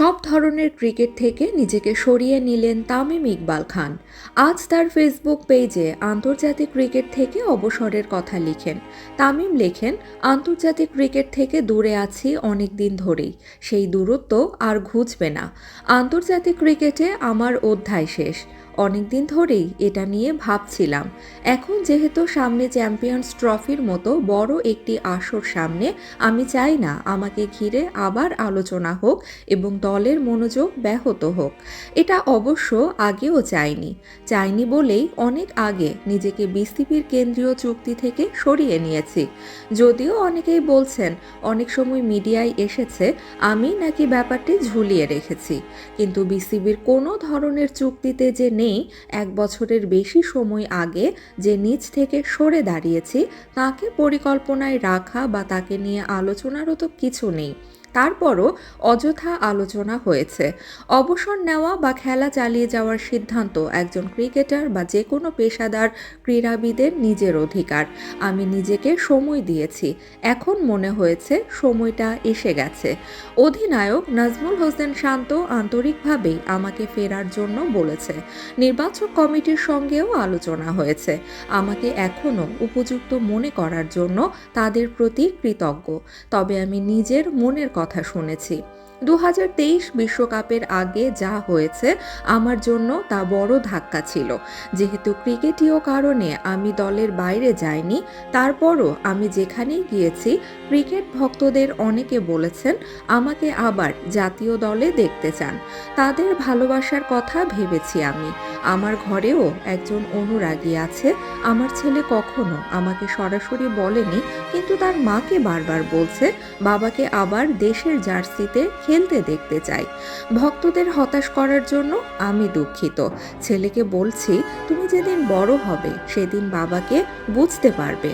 সব ধরনের ক্রিকেট থেকে নিজেকে সরিয়ে নিলেন তামিম ইকবাল খান। আজ তার ফেসবুক পেজে আন্তর্জাতিক ক্রিকেট থেকে অবসরের কথা লিখেন। তামিম লেখেন, আন্তর্জাতিক ক্রিকেট থেকে দূরে আছি অনেক দিন ধরেই। সেই দূরত্ব আর ঘুচবে না। আন্তর্জাতিক ক্রিকেটে আমার অধ্যায় শেষ। অনেক দিন ধরেই এটা নিয়ে ভাবছিলাম। এখন যেহেতু সামনে চ্যাম্পিয়ন্স ট্রফির মতো বড় একটি আসর সামনে, আমি চাই না আমাকে ঘিরে আবার আলোচনা হোক এবং দলের মনোযোগ ব্যাহত হোক। এটা অবশ্য আগেও চাইনি। চাইনি বলেই অনেক আগে নিজেকে বিসিবির কেন্দ্রীয় চুক্তি থেকে সরিয়ে নিয়েছি। যদিও অনেকেই বলছেন, অনেক সময় মিডিয়ায় এসেছে, আমি নাকি ব্যাপারটি ঝুলিয়ে রেখেছি। কিন্তু বিসিবির কোনো ধরনের চুক্তিতে যে নেই এক বছরের বেশি সময় আগে যে নিচ থেকে সরে দাঁড়িয়েছি, তাকে পরিকল্পনায় রাখা বা তাকে নিয়ে আলোচনারও তো কিছু নেই। তারপরও অযথা আলোচনা হয়েছে। অবসর নেওয়া বা খেলা চালিয়ে যাওয়ার সিদ্ধান্ত একজন ক্রিকেটার বা যে কোনো পেশাদার ক্রীড়াবিদের নিজের অধিকার। আমি নিজেকে সময় দিয়েছি। এখন মনে হয়েছে সময়টা এসে গেছে। অধিনায়ক নাজমুল হোসেন শান্ত আন্তরিকভাবেই আমাকে ফেরার জন্য বলেছে। নির্বাচক কমিটির সঙ্গেও আলোচনা হয়েছে। আমাকে এখনও উপযুক্ত মনে করার জন্য তাদের প্রতি কৃতজ্ঞ। তবে আমি নিজের মনের কথা শুনেছি। দু বিশ্বকাপের আগে যা হয়েছে, আমার জন্য তা বড় ধাক্কা ছিল। যেহেতু ক্রিকেটীয় কারণে আমি দলের বাইরে যাইনি, তারপরও আমি যেখানেই গিয়েছি, ক্রিকেট ভক্তদের অনেকে বলেছেন, আমাকে আবার জাতীয় দলে দেখতে চান। তাদের ভালোবাসার কথা ভেবেছি আমি। আমার ঘরেও একজন অনুরাগী আছে। আমার ছেলে কখনো আমাকে সরাসরি বলেনি, কিন্তু তার মাকে বারবার বলছে, বাবাকে আবার দেশের জার্সিতে খেলতে দেখতে চাই। ভক্তদের হতাশ করার জন্য আমি দুঃখিত। ছেলেকে বলছি, তুমি যেদিন বড় হবে, সেদিন বাবাকে বুঝতে পারবে।